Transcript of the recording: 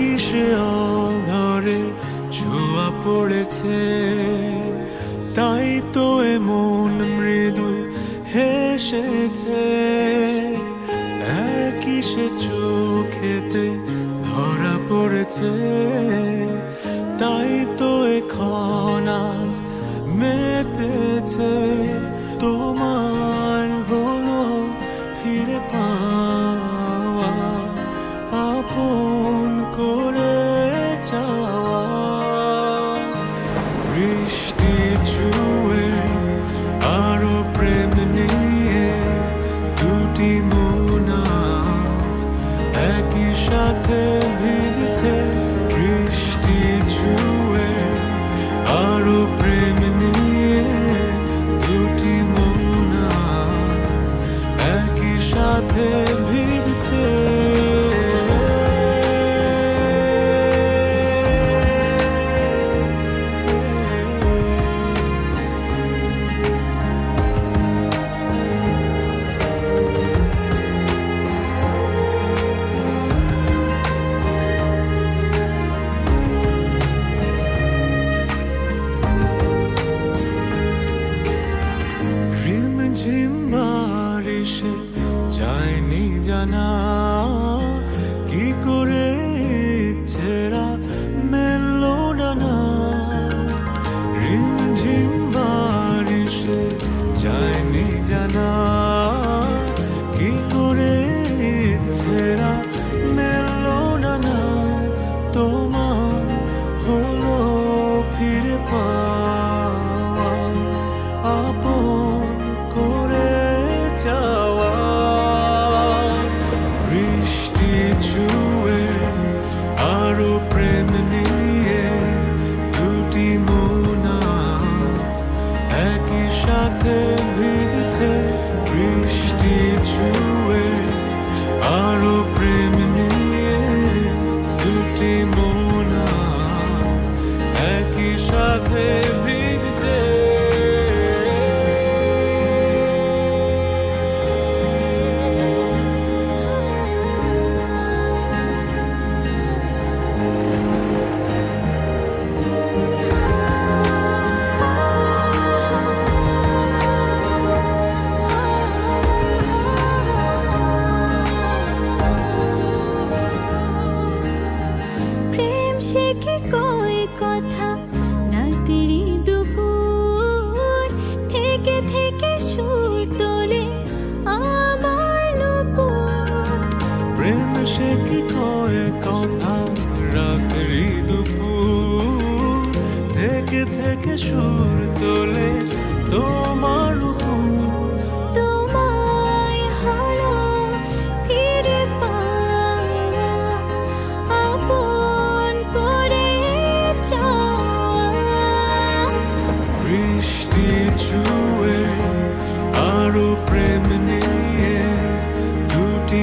কিসে অধরে ছোঁয়া পড়েছে? তাই তো এমন মৃদু হেসেছে। একই সে চোখেতে ধরা পড়েছে। তাই তো এখন আজ মেতেছে। তোমায় চাওয়া। বৃষ্টি ছুঁয়ে আরও প্রেম নিয়ে দুটি মন আজ একই সাথে ভিজছে। বৃষ্টি ছুঁয়ে আরও প্রেম নিয়ে দুটি মন আজ একই সাথে যায়নি জানা কি করে ছেড়া প্রেম কি কয় কথা? রাত্রি দুপুর থেকে থেকে সুর তোলে আমার নুপুর। প্রেম সে কি কয় কথা? রাত্রি দুপুর থেকে থেকে সুর আরও প্রেম নিয়ে দুটি